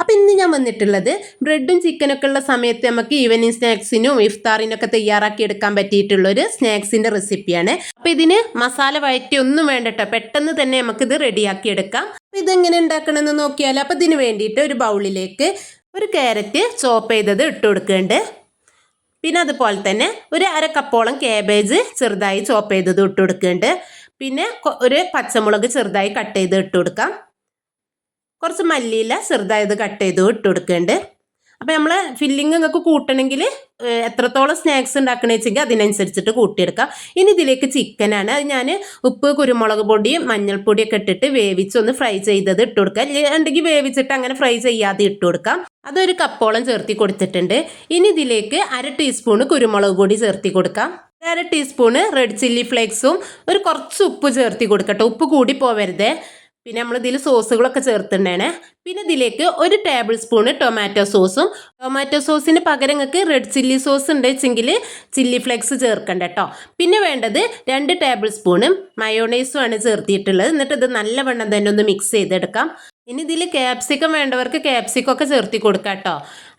അപ്പോൾ ഇന്ന് ഞാൻ വന്നിട്ടുള്ളത് ബ്രെഡും ചിക്കനൊക്കെ ഉള്ള സമയത്ത് നമുക്ക് ഈവനിങ് സ്നാക്സിനും ഇഫ്താറിനൊക്കെ തയ്യാറാക്കി എടുക്കാൻ പറ്റിയിട്ടുള്ളൊരു സ്നാക്സിന്റെ റെസിപ്പിയാണ് അപ്പോൾ ഇതിന് മസാല വഴറ്റി ഒന്നും വേണ്ട കേട്ടോ പെട്ടെന്ന് തന്നെ നമുക്കിത് റെഡിയാക്കി എടുക്കാം. ഇതെങ്ങനെ ഉണ്ടാക്കണമെന്ന് നോക്കിയാൽ അപ്പോൾ ഇതിന് വേണ്ടിയിട്ട് ഒരു ബൗളിലേക്ക് ഒരു ക്യാരറ്റ് ചോപ്പ് ചെയ്തത് ഇട്ട് കൊടുക്കുന്നുണ്ട്. പിന്നെ അതുപോലെ തന്നെ ഒരു അര കപ്പോളം കാബേജ് ചെറുതായി ചോപ്പ് ചെയ്തത് ഇട്ട് കൊടുക്കുന്നുണ്ട്. പിന്നെ ഒരു പച്ചമുളക് ചെറുതായി കട്ട് ചെയ്ത് ഇട്ട് കൊടുക്കാം. കുറച്ച് മല്ലിയില ചെറുതായത് കട്ട് ചെയ്ത് ഇട്ട് കൊടുക്കുന്നുണ്ട് അപ്പോൾ നമ്മൾ ഫില്ലിങ് നിങ്ങൾക്ക് കൂട്ടണമെങ്കിൽ എത്രത്തോളം സ്നാക്സ് ഉണ്ടാക്കണമെന്ന് വെച്ചെങ്കിൽ അതിനനുസരിച്ചിട്ട് കൂട്ടിയെടുക്കാം. ഇനി ഇതിലേക്ക് ചിക്കനാണ് അത് ഞാൻ ഉപ്പ് കുരുമുളക് പൊടിയും മഞ്ഞൾപ്പൊടിയൊക്കെ ഇട്ടിട്ട് വേവിച്ചൊന്ന് ഫ്രൈ ചെയ്തത് ഇട്ട് കൊടുക്കാം. ഉണ്ടെങ്കിൽ വേവിച്ചിട്ട് അങ്ങനെ ഫ്രൈ ചെയ്യാതെ ഇട്ട് കൊടുക്കാം. അതൊരു കപ്പോളം ചേർത്തി കൊടുത്തിട്ടുണ്ട്. ഇനി ഇതിലേക്ക് അര ടീസ്പൂണ് കുരുമുളക് പൊടി ചേർത്തി കൊടുക്കാം. അര ടീസ്പൂണ് റെഡ് ചില്ലി ഫ്ലേക്സും ഒരു കുറച്ച് ഉപ്പ് ചേർത്തി കൊടുക്കട്ടെ. ഉപ്പ് കൂടി പോവരുതേ. പിന്നെ നമ്മൾ ഇതിൽ സോസുകളൊക്കെ ചേർത്തിട്ടുണ്ടാണ് പിന്നെ ഇതിലേക്ക് ഒരു ടേബിൾ സ്പൂൺ ടൊമാറ്റോ സോസും ടൊമാറ്റോ സോസിന് പകരം നിങ്ങൾക്ക് റെഡ് ചില്ലി സോസ് ഉണ്ട് വെച്ചെങ്കിൽ ചില്ലി ഫ്ലേക്സ് ചേർക്കണ്ട കേട്ടോ പിന്നെ വേണ്ടത് രണ്ട് ടേബിൾ സ്പൂണും മയോണൈസും ആണ് ചേർത്തിട്ടുള്ളത് എന്നിട്ട് ഇത് നല്ലവണ്ണം തന്നെ ഒന്ന് മിക്സ് ചെയ്തെടുക്കാം. ഇനി ഇതിൽ ക്യാപ്സിക്കം വേണ്ടവർക്ക് ക്യാപ്സിക്കം ഒക്കെ ചേർത്തി കൊടുക്കാം കേട്ടോ.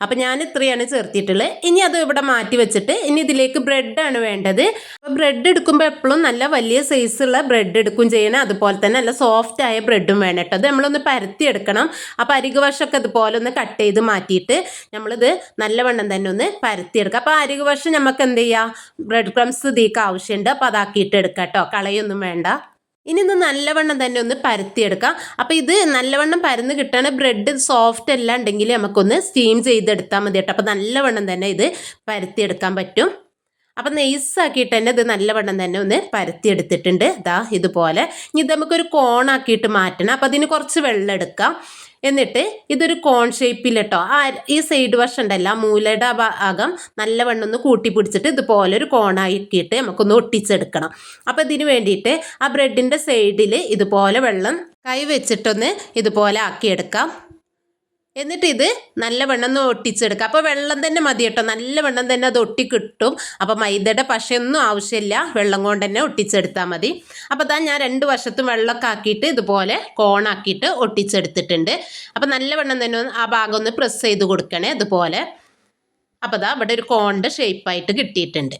അപ്പം ഞാൻ ഇത്രയാണ് ചേർത്തിട്ടുള്ളത് ഇനി അത് ഇവിടെ മാറ്റി വെച്ചിട്ട് ഇനി ഇതിലേക്ക് ബ്രെഡാണ് വേണ്ടത്. അപ്പോൾ ബ്രെഡ് എടുക്കുമ്പോൾ എപ്പോഴും നല്ല വലിയ സൈസുള്ള ബ്രെഡ് എടുക്കും ചെയ്യണം. അതുപോലെ തന്നെ നല്ല സോഫ്റ്റ് ആയ ബ്രെഡും വേണം കേട്ടോ. അത് നമ്മളൊന്ന് പരത്തി എടുക്കണം. ആ അരികു വശമൊക്കെ ഇതുപോലെ ഒന്ന് കട്ട് ചെയ്ത് മാറ്റിയിട്ട് നമ്മളിത് നല്ലവണ്ണം തന്നെ ഒന്ന് പരത്തി എടുക്കുക അപ്പോൾ അരികു വശം നമുക്ക് എന്ത് ചെയ്യാം? ബ്രെഡ് ക്രംസ് ഇതിക്ക് ആവശ്യമുണ്ട്. അപ്പോൾ അതാക്കിയിട്ട് എടുക്കാം കേട്ടോ. കളയൊന്നും വേണ്ട. ഇനി ഇത് നല്ലവണ്ണം തന്നെ ഒന്ന് പരത്തിയെടുക്കാം. അപ്പോൾ ഇത് നല്ലവണ്ണം പരന്ന് കിട്ടണ ബ്രെഡ് സോഫ്റ്റ് എല്ലാം ഉണ്ടെങ്കിൽ നമുക്കൊന്ന് സ്റ്റീം ചെയ്തെടുത്താൽ മതി കേട്ടോ. അപ്പോൾ നല്ലവണ്ണം തന്നെ ഇത് പരത്തിയെടുക്കാൻ പറ്റും. അപ്പം നെയ്സാക്കിയിട്ട് തന്നെ ഇത് നല്ലവണ്ണം തന്നെ ഒന്ന് പരത്തിയെടുത്തിട്ടുണ്ട്. ഇതാ ഇതുപോലെ. ഇനി ഇത് നമുക്കൊരു കോണാക്കിയിട്ട് മാറ്റണം. അപ്പം അതിന് കുറച്ച് വെള്ളം എടുക്കാം. എന്നിട്ട് ഇതൊരു കോൺ ഷേപ്പിൽ കേട്ടോ ആ ഈ സൈഡ് വശം ഉണ്ടല്ല മൂലയുടെ ഭാഗം നല്ലവണ്ണം ഒന്ന് കൂട്ടി പിടിച്ചിട്ട് ഇതുപോലെ ഒരു കോണാക്കിയിട്ട് നമുക്കൊന്ന് ഒട്ടിച്ചെടുക്കണം. അപ്പം ഇതിന് വേണ്ടിയിട്ട് ആ ബ്രെഡിന്റെ സൈഡിൽ ഇതുപോലെ വെള്ളം കൈ വെച്ചിട്ടൊന്ന് ഇതുപോലെ ആക്കിയെടുക്കാം. എന്നിട്ട് ഇത് നല്ലവണ്ണം ഒന്ന് ഒട്ടിച്ചെടുക്കുക. അപ്പോൾ വെള്ളം തന്നെ മതി കേട്ടോ. നല്ലവണ്ണം തന്നെ അത് ഒട്ടിക്കിട്ടും അപ്പോൾ മൈദയുടെ പശയൊന്നും ആവശ്യമില്ല. വെള്ളം കൊണ്ട് തന്നെ ഒട്ടിച്ചെടുത്താൽ മതി. അപ്പോൾ ഇതാ ഞാൻ രണ്ട് വശത്തും വെള്ളമൊക്കെ ആക്കിയിട്ട് ഇതുപോലെ കോണാക്കിയിട്ട് ഒട്ടിച്ചെടുത്തിട്ടുണ്ട്. അപ്പോൾ നല്ലവണ്ണം തന്നെ ആ ഭാഗം ഒന്ന് പ്രസ് ചെയ്ത് കൊടുക്കണേ ഇതുപോലെ. അപ്പോൾ ഇതാ ഇവിടെ ഒരു കോണിന്റെ ഷേപ്പായിട്ട് കിട്ടിയിട്ടുണ്ട്.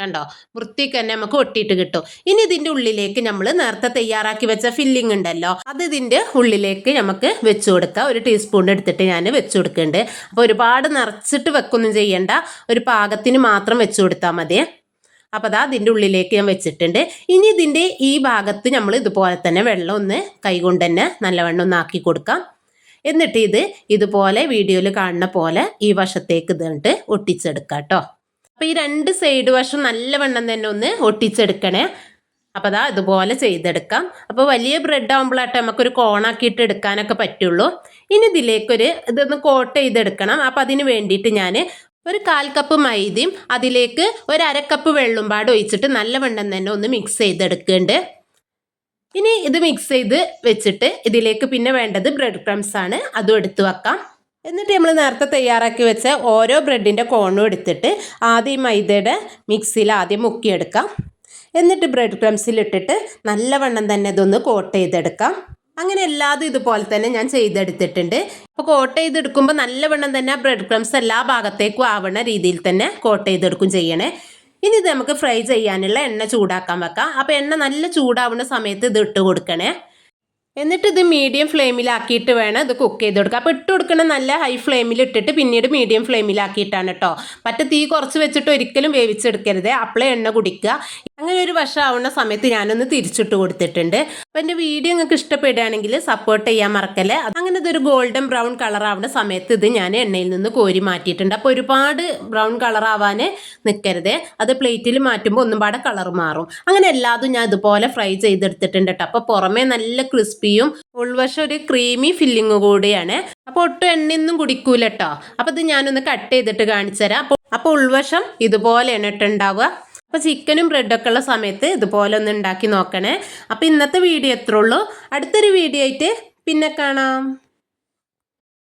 കണ്ടോ? വൃത്തിക്ക് തന്നെ നമുക്ക് ഒട്ടിയിട്ട് കിട്ടും. ഇനി ഇതിന്റെ ഉള്ളിലേക്ക് നമ്മൾ നേരത്തെ തയ്യാറാക്കി വെച്ച ഫില്ലിംഗ് ഉണ്ടല്ലോ അത് ഇതിന്റെ ഉള്ളിലേക്ക് നമുക്ക് വെച്ചു കൊടുക്കാം. ഒരു ടീസ്പൂൺ എടുത്തിട്ട് ഞാൻ വെച്ചു കൊടുക്കുന്നുണ്ട്. അപ്പോൾ ഒരുപാട് നിറച്ചിട്ട് വെക്കൊന്നും ചെയ്യേണ്ട. ഒരു പാകത്തിന് മാത്രം വെച്ചു കൊടുത്താൽ മതി. അപ്പോൾ അതാ അതിന്റെ ഉള്ളിലേക്ക് ഞാൻ വെച്ചിട്ടുണ്ട്. ഇനി ഇതിന്റെ ഈ ഭാഗത്ത് നമ്മൾ ഇതുപോലെ തന്നെ വെള്ളം ഒന്ന് കൈകൊണ്ട് തന്നെ നല്ലവണ്ണം ഒന്ന് ആക്കി കൊടുക്കാം. എന്നിട്ട് ഇത് ഇതുപോലെ വീഡിയോയിൽ കാണുന്ന പോലെ ഈ വശത്തേക്ക് ഇതുകൊണ്ട് ഒട്ടിച്ചെടുക്കാം കേട്ടോ. അപ്പോൾ ഈ രണ്ട് സൈഡ് വശം നല്ലവണ്ണം തന്നെ ഒന്ന് ഒട്ടിച്ചെടുക്കണേ. അപ്പോൾ അതാ ഇതുപോലെ ചെയ്തെടുക്കാം. അപ്പോൾ വലിയ ബ്രെഡ് ആകുമ്പോഴാട്ടെ നമുക്കൊരു കോണാക്കിയിട്ട് എടുക്കാനൊക്കെ പറ്റുള്ളൂ. ഇനി ഇതിലേക്കൊരു ഇതൊന്ന് കോട്ട് ചെയ്തെടുക്കണം. അപ്പോൾ അതിന് വേണ്ടിയിട്ട് ഞാൻ ഒരു കാൽ കപ്പ് മൈദയും അതിലേക്ക് ഒരു അര കപ്പ് വെള്ളം പാട് ഒഴിച്ചിട്ട് നല്ലവണ്ണം തന്നെ ഒന്ന് മിക്സ് ചെയ്തെടുക്കുന്നുണ്ട്. ഇനി ഇത് മിക്സ് ചെയ്ത് വെച്ചിട്ട് ഇതിലേക്ക് പിന്നെ വേണ്ടത് ബ്രെഡ് ക്രംസ് ആണ്. അതും എടുത്തു വെക്കാം. എന്നിട്ട് നമ്മൾ നേരത്തെ തയ്യാറാക്കി വെച്ച ഓരോ ബ്രെഡിന്റെ കോണും എടുത്തിട്ട് ആദ്യം മൈദയുടെ മിക്സിയിൽ ആദ്യം മുക്കിയെടുക്കാം. എന്നിട്ട് ബ്രെഡ് ക്രംസിലിട്ടിട്ട് നല്ലവണ്ണം തന്നെ ഇതൊന്ന് കോട്ട് ചെയ്തെടുക്കാം. അങ്ങനെ എല്ലാതും ഇതുപോലെ തന്നെ ഞാൻ ചെയ്തെടുത്തിട്ടുണ്ട്. അപ്പോൾ കോട്ട് ചെയ്തെടുക്കുമ്പോൾ നല്ലവണ്ണം തന്നെ ബ്രെഡ് ക്രംസ് എല്ലാ ഭാഗത്തേക്കും ആവണ രീതിയിൽ തന്നെ കോട്ട് ചെയ്തെടുക്കും ചെയ്യണേ. ഇനി ഇത് നമുക്ക് ഫ്രൈ ചെയ്യാനുള്ള എണ്ണ ചൂടാക്കാൻ വെക്കാം. അപ്പോൾ എണ്ണ നല്ല ചൂടാവുന്ന സമയത്ത് ഇത് ഇട്ട് കൊടുക്കണേ. എന്നിട്ട് ഇത് മീഡിയം ഫ്ലെയിമിലാക്കിയിട്ട് വേണം ഇത് കുക്ക് ചെയ്ത് കൊടുക്കുക അപ്പോൾ ഇട്ട് കൊടുക്കണം നല്ല ഹൈ ഫ്ലെയിമിൽ ഇട്ടിട്ട് പിന്നീട് മീഡിയം ഫ്ലെയിമിലാക്കിയിട്ടാണ് കേട്ടോ മറ്റേ തീ കുറച്ച് വെച്ചിട്ട് ഒരിക്കലും വേവിച്ചെടുക്കരുത്. അപ്പോളേ എണ്ണ കുടിക്കുക. ഒരു വർഷം ആവുന്ന സമയത്ത് ഞാനൊന്ന് തിരിച്ചിട്ട് കൊടുത്തിട്ടുണ്ട്. അപ്പം എന്റെ വീഡിയോ നിങ്ങൾക്ക് ഇഷ്ടപ്പെടുകയാണെങ്കിൽ സപ്പോർട്ട് ചെയ്യാൻ മറക്കല്ലേ? അങ്ങനെ ഇതൊരു ഗോൾഡൻ ബ്രൗൺ കളർ ആവുന്ന സമയത്ത് ഇത് ഞാൻ എണ്ണയിൽ നിന്ന് കോരി മാറ്റിയിട്ടുണ്ട്. അപ്പോൾ ഒരുപാട് ബ്രൗൺ കളർ ആവാൻ നിൽക്കരുത് അത് പ്ലേറ്റിൽ മാറ്റുമ്പോൾ ഒന്നും പാടെ കളർ മാറും. അങ്ങനെ എല്ലാതും ഞാൻ ഇതുപോലെ ഫ്രൈ ചെയ്തെടുത്തിട്ടുണ്ട് കേട്ടോ. അപ്പോൾ പുറമേ നല്ല ക്രിസ്പിയും ഉൾവശം ഒരു ക്രീമി ഫില്ലിങ് കൂടിയാണ്. അപ്പോൾ ഒട്ടും എണ്ണയൊന്നും കുടിക്കൂല കേട്ടോ. അപ്പോൾ ഇത് ഞാനൊന്ന് കട്ട് ചെയ്തിട്ട് കാണിച്ചു തരാം അപ്പോൾ അപ്പോൾ ഉൾവശം ഇതുപോലെയാണ് കേട്ടോ ഉണ്ടാവുക. അപ്പോൾ ചിക്കനും ബ്രെഡൊക്കെ ഉള്ള സമയത്ത് ഇതുപോലെ ഒന്ന് ഉണ്ടാക്കി നോക്കണേ. അപ്പോൾ ഇന്നത്തെ വീഡിയോ എത്ര ഉള്ളൂ. അടുത്തൊരു വീഡിയോ ആയിട്ട് പിന്നെ കാണാം.